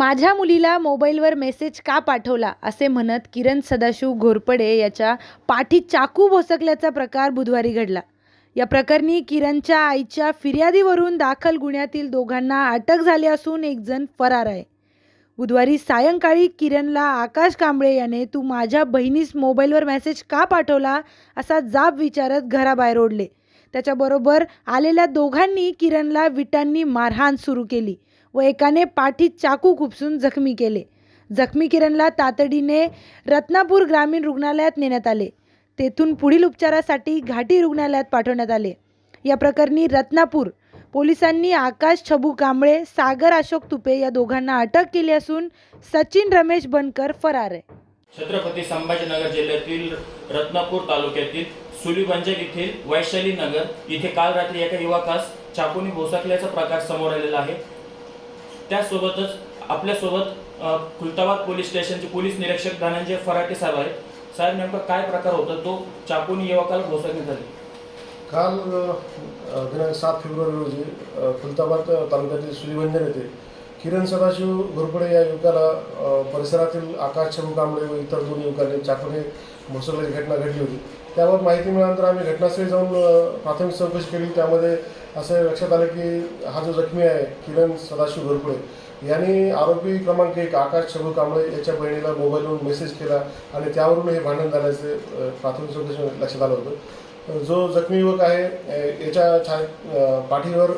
माझ्या मुलीला मोबाईलवर मेसेज का पाठवला असे म्हणत किरण सदाशिव घोरपडे याच्या पाठीत चाकू भोसकल्याचा प्रकार बुधवारी घडला. या प्रकरणी किरणच्या आईच्या फिर्यादीवरून दाखल गुन्ह्यातील दोघांना अटक झाली असून एकजण फरार आहे. बुधवारी सायंकाळी किरणला आकाश कांबळे याने तू माझ्या बहिणीस मोबाईलवर मेसेज का पाठवला? असा जाब विचारत घराबाहेर ओढले. त्याच्याबरोबर आलेल्या दोघांनी किरणला विटांनी मारहाण सुरू केली. व एकाने पाठीत चाकू खुपसून जखमी केले. जखमी किरणला तातडीने रत्नापूर ग्रामीण रुग्णालयात नेण्यात आले. तेथून पुढील उपचारासाठी घाटी रुग्णालयात पाठवण्यात आले. या प्रकरणी रत्नापूर पोलिसांनी आकाश छबू कांबळे सागर अशोक तुपे या दोघांना अटक केली असून सचिन रमेश बनकर फरार आहे. छत्रपती संभाजीनगर जिल्ह्यातील रत्नापूर तालुक्यातील सुलीबंजर येथील वैशाली नगर इथे काल रात्री एका युवकास चाकूने भोसकल्याचा प्रकार समोर आलेला आहे. त्यासोबतच आपल्यासोबत खुलताबाद पोलीस स्टेशनचे पोलीस निरीक्षक धनंजय फराटे साहेब आहेत. साहेब नेमका काय प्रकार होता? तो चाकून युवकाला घोषणा झाली काल दिनांक सात फेब्रुवारी रोजी खुलताबाद तालुक्यातील सुलीबंजर येथे किरण सदाशिव घोरपडे या युवकाला परिसरातील आकाश छबू कांबळे व इतर दोन युवकांनी चाकूने भोसरल्याची घटना घडली होती. त्यावर माहिती मिळाल्यानंतर आम्ही घटनास्थळी जाऊन प्राथमिक चौकशी केली. त्यामध्ये असं लक्षात आलं की हा जो जखमी आहे किरण सदाशिव घोरपडे यांनी आरोपी क्रमांक एक आकाश छबू कांबळे याच्या बहिणीला मोबाईलवरून मेसेज केला आणि त्यावरून हे भांडण झाल्याचे प्राथमिक चौकशी लक्षात आलं होतं. जो जखमी युवक आहे याच्या छा पाठीवर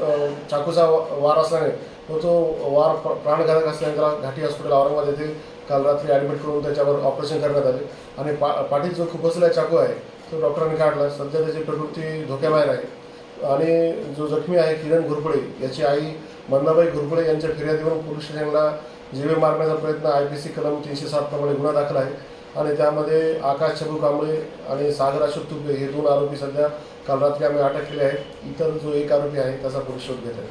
चाकूचा वा- वार असल्याने व तो वार प्राणघातक असल्याने त्याला घाटी हॉस्पिटल औरंगाबाद येथे काल रात्री ॲडमिट करून त्याच्यावर ऑपरेशन करण्यात आले. आणि पा पाठीत जो खुपसलेला चाकू आहे तो डॉक्टरांनी काढला. सध्या त्याची प्रकृती धोक्याबाहेर आहे. आणि जो जखमी आहे किरण घुरपडे याची आई मंदाबाई घुरपडे यांच्या फिर्यादीवरून पोलीस स्टेशनला जीवे मारण्याचा प्रयत्न आय पी सी कलम तीनशे सात प्रमाणे गुन्हा दाखल आहे. आणि त्यामध्ये आकाश छबू कांबळे आणि सागर अशोक तुपे हे दोन आरोपी सध्या काल रात्री आम्ही अटक केले आहेत. इतर जो एक आरोपी आहे त्याचा पोलीस शोध घेत आहे.